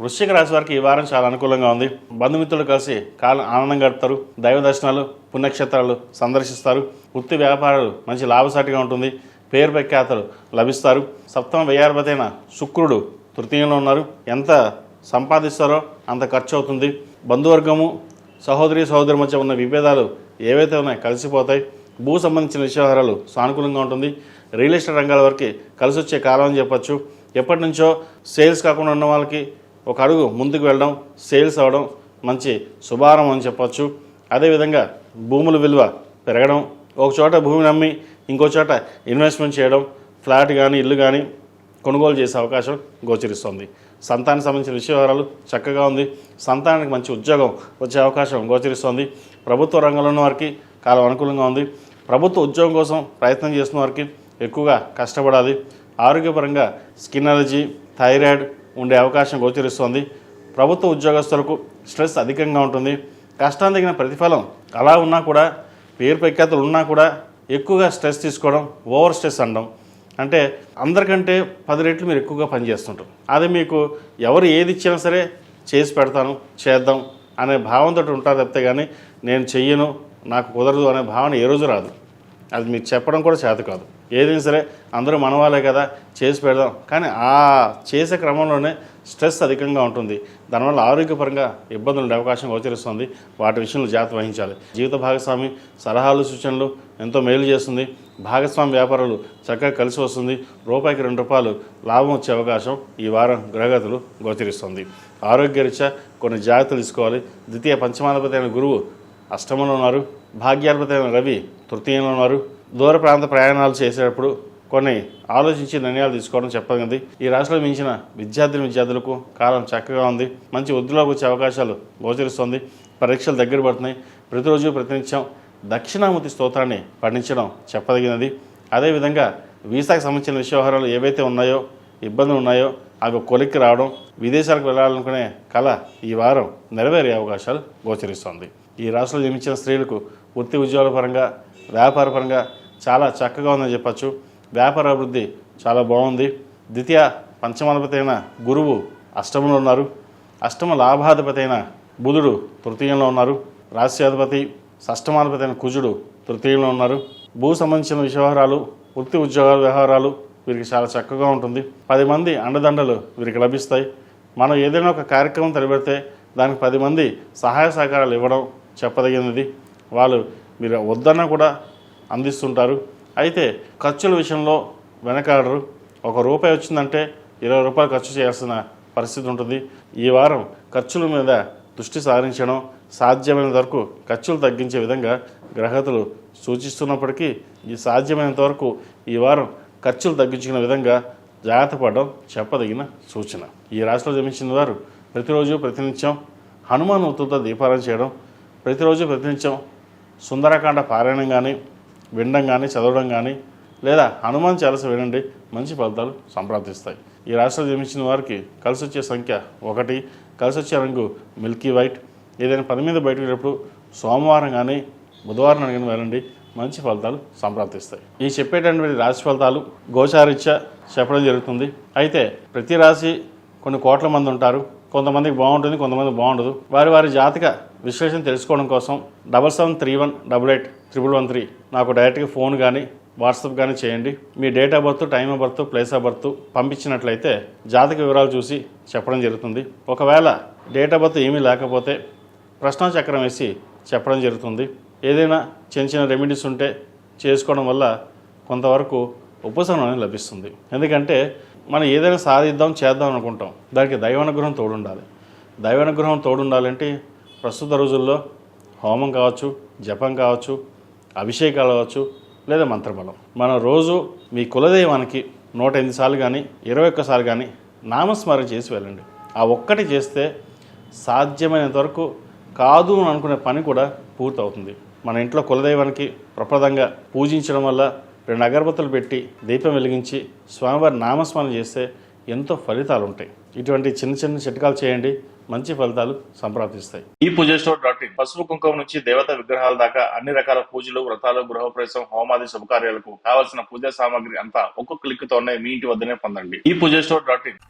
వృశ్చిక రాశి వారికి ఈ వారం చాలా అనుకూలంగా ఉంది. బంధుమిత్రులు కలిసి కాలం ఆనందం గడుపుతారు. దైవ దర్శనాలు పుణ్యక్షేత్రాలు సందర్శిస్తారు. వృత్తి వ్యాపారాలు మంచి లాభసాటిగా ఉంటుంది. పేరు ప్రఖ్యాతలు లభిస్తారు. సప్తమ వ్యయాధిపతైన శుక్రుడు తృతీయంలో ఉన్నారు. ఎంత సంపాదిస్తారో అంత ఖర్చు అవుతుంది. బంధువర్గము సహోదరి సహోదరి మధ్య ఉన్న విభేదాలు ఏవైతే ఉన్నాయో కలిసిపోతాయి. భూ సంబంధించిన విషయాలు సానుకూలంగా ఉంటుంది. రియల్ ఎస్టేట్ రంగాల వరకు కలిసి వచ్చే కాలం అని చెప్పచ్చు. ఎప్పటి నుంచో సేల్స్ కాకుండా ఉన్న వాళ్ళకి ఒక అడుగు ముందుకు వెళ్ళడం సేల్స్ అవ్వడం మంచి శుభారం అని చెప్పచ్చు. అదేవిధంగా భూముల విలువ పెరగడం ఒక చోట భూమిని అమ్మి ఇంకో చోట ఇన్వెస్ట్మెంట్ చేయడం ఫ్లాట్ కానీ ఇల్లు కానీ కొనుగోలు చేసే అవకాశం గోచరిస్తుంది. సంతానికి సంబంధించిన విషయవరాలు చక్కగా ఉంది. సంతానానికి మంచి ఉద్యోగం వచ్చే అవకాశం గోచరిస్తుంది. ప్రభుత్వ రంగంలో ఉన్న వారికి కాలం అనుకూలంగా ఉంది. ప్రభుత్వ ఉద్యోగం కోసం ప్రయత్నం చేస్తున్న వారికి ఎక్కువగా కష్టపడాలి. ఆరోగ్యపరంగా స్కిన్ అలర్జీ థైరాయిడ్ ఉండే అవకాశం గోచరిస్తుంది. ప్రభుత్వ ఉద్యోగస్తులకు స్ట్రెస్ అధికంగా ఉంటుంది. కష్టానికి తగిన ప్రతిఫలం అలా ఉన్నా కూడా పేరు ప్రఖ్యాతులు ఉన్నా కూడా ఎక్కువగా స్ట్రెస్ తీసుకోవడం ఓవర్ స్ట్రెస్ అనడం. అంటే అందరికంటే పది రెట్లు మీరు ఎక్కువగా పనిచేస్తుంటారు. అది మీకు ఎవరు ఏది ఇచ్చినా సరే చేసి పెడతాను చేద్దాం అనే భావంతో ఉంటారు తప్పితే కానీ నేను చెయ్యను నాకు కుదరదు అనే భావన ఏ రోజు రాదు. అది మీకు చెప్పడం కూడా చేత కాదు. ఏదైనా సరే అందరూ మనవాళ్ళే కదా చేసి పెడదాం. కానీ ఆ చేసే క్రమంలోనే స్ట్రెస్ అధికంగా ఉంటుంది. దానివల్ల ఆరోగ్యపరంగా ఇబ్బందులు ఉండే అవకాశం గోచరిస్తుంది. వాటి విషయంలో జాగ్రత్త వహించాలి. జీవిత భాగస్వామి సలహాలు సూచనలు ఎంతో మేలు చేస్తుంది. భాగస్వామి వ్యాపారాలు చక్కగా కలిసి వస్తుంది. రూపాయికి రెండు రూపాయలు లాభం వచ్చే అవకాశం ఈ వారం గ్రహగతులు గోచరిస్తుంది. ఆరోగ్యరీత్యా కొన్ని జాగ్రత్తలు తీసుకోవాలి. ద్వితీయ పంచమాధిపతి అయిన గురువు అష్టమంలో ఉన్నారు. భాగ్యాధిపతి అయిన రవి తృతీయంలో ఉన్నారు. దూర ప్రాంత ప్రయాణాలు చేసేటప్పుడు కొన్ని ఆలోచించి నిర్ణయాలు తీసుకోవడం చెప్పగలిగింది ఈ రాశిలో మించిన విద్యార్థులు విద్యార్థులకు కాలం చక్కగా ఉంది. మంచి వృద్ధిలోకి వచ్చే అవకాశాలు గోచరిస్తుంది. పరీక్షలు దగ్గర పడుతున్నాయి. ప్రతిరోజు ప్రతినిత్యం దక్షిణామూర్తి స్తోత్రాన్ని పఠించడం చెప్పదగినది. అదేవిధంగా వీసాకు సంబంధించిన విషయవహారాలు ఏవైతే ఉన్నాయో ఇబ్బందులు ఉన్నాయో అవి కొలిక్కి రావడం విదేశాలకు వెళ్ళాలనుకునే కళ ఈ వారం నెరవేరే అవకాశాలు గోచరిస్తుంది. ఈ రాష్ట్రంలో జన్మించిన స్త్రీలకు వృత్తి ఉద్యోగాల పరంగా వ్యాపార పరంగా చాలా చక్కగా ఉందని చెప్పచ్చు. వ్యాపార అభివృద్ధి చాలా బాగుంది. ద్వితీయ పంచమాధిపతి అయిన గురువు అష్టమంలో ఉన్నారు. అష్టమ లాభాధిపతి అయిన బుధుడు తృతీయంలో ఉన్నారు. రాశ్యాధిపతి షష్టమాధిపతి అయిన కుజుడు తృతీయంలో ఉన్నారు. భూ సంబంధించిన వ్యవహారాలు వృత్తి ఉద్యోగాల వ్యవహారాలు వీరికి చాలా చక్కగా ఉంటుంది. పది మంది అండదండలు వీరికి లభిస్తాయి. మనం ఏదైనా ఒక కార్యక్రమం తలపెడితే దానికి పది మంది సహాయ సహకారాలు ఇవ్వడం చెప్పదగినది. వాళ్ళు మీరు వద్దన్నా కూడా అందిస్తుంటారు. అయితే ఖర్చుల విషయంలో వెనకాడరు. ఒక రూపాయి వచ్చిందంటే ఇరవై రూపాయలు ఖర్చు చేయాల్సిన పరిస్థితి ఉంటుంది. ఈ వారం ఖర్చుల మీద దృష్టి సారించడం సాధ్యమైనంత వరకు ఖర్చులు తగ్గించే విధంగా గ్రహతులు సూచిస్తున్నప్పటికీ ఈ సాధ్యమైనంత వరకు ఈ వారం ఖర్చులు తగ్గించుకునే విధంగా జాగ్రత్త పడడం చెప్పదగిన సూచన. ఈ రాశిలో జన్మించిన వారు ప్రతిరోజు ప్రతినిత్యం హనుమాన్ ఉత్తుతో దీపారం చేయడం ప్రతిరోజు ప్రతినిత్యం సుందరకాండ పారాయణం కానీ వినడం కానీ చదవడం కానీ లేదా హనుమాన్ చాలస వినండి మంచి ఫలితాలు సంప్రాప్తిస్తాయి. ఈ రాశిలో జన్మించిన వారికి కలిసి వచ్చే సంఖ్య ఒకటి కలిసి వచ్చే రంగు మిల్కీ వైట్. ఏదైనా పని మీద బయటకు వెళ్ళినప్పుడు సోమవారం కానీ బుధవారం అడిగిన వెళ్ళండి మంచి ఫలితాలు సంప్రాప్తిస్తాయి. ఈ చెప్పేటటువంటి రాశి ఫలితాలు గోచారీత్యా చెప్పడం జరుగుతుంది. అయితే ప్రతి రాశి కొన్ని కోట్ల మంది ఉంటారు. కొంతమందికి బాగుంటుంది కొంతమంది బాగుండదు. వారి వారి జాతక విశ్లేషణ తెలుసుకోవడం కోసం double seven three one double eight triple one three నాకు డైరెక్ట్గా ఫోన్ కానీ వాట్సాప్ కానీ చేయండి. మీ date of birth time of birth place of birth పంపించినట్లయితే జాతక వివరాలు చూసి చెప్పడం జరుగుతుంది. ఒకవేళ డేట్ ఆఫ్ బర్త్ ఏమీ లేకపోతే ప్రశ్న చక్రం వేసి చెప్పడం జరుగుతుంది. ఏదైనా చిన్న చిన్న రెమెడీస్ ఉంటే చేసుకోవడం వల్ల కొంతవరకు ఉపశమనం లభిస్తుంది. ఎందుకంటే మనం ఏదైనా సాధిద్దాం చేద్దాం అనుకుంటాం. దానికి దైవానుగ్రహం తోడుండాలి. దైవానుగ్రహం తోడుండాలంటే ప్రస్తుత రోజుల్లో హోమం కావచ్చు జపం కావచ్చు అభిషేకాలు కావచ్చు లేదా మంత్రబలం. మనం రోజు మీ కులదైవానికి నూట ఎనిమిది సార్లు కానీ ఇరవై ఒక్కసార్లు కానీ నామస్మరణ చేసి వెళ్ళండి. ఆ ఒక్కటి చేస్తే సాధ్యమైనంత వరకు కాదు అని అనుకునే పని కూడా పూర్తవుతుంది. మన ఇంట్లో కులదైవానికి ప్రప్రదంగా పూజించడం వల్ల రెండు అగరబత్తులు పెట్టి దీపం వెలిగించి స్వామివారి నామస్మరణ చేస్తే ఎంతో ఫలితాలు ఉంటాయి ఇటువంటి చిన్న చిన్న చిట్కాలు చేయండి. మంచి ఫలితాలు సంప్రాప్తిస్తాయి. ఈ పూజ స్టోర్ డాట్ ఇన్ పసుపు కుంకుమ నుంచి దేవత విగ్రహాల దాకా అన్ని రకాల పూజలు వ్రతాలు గృహప్రవేశం హోమాది శుభకార్యాలకు కావలసిన పూజా సామాగ్రి అంతా ఒక్కొక్క క్లిక్ తోనే మీ ఇంటి వద్దనే పొందండి. ఈ పూజ స్టోర్ డాట్ ఇన్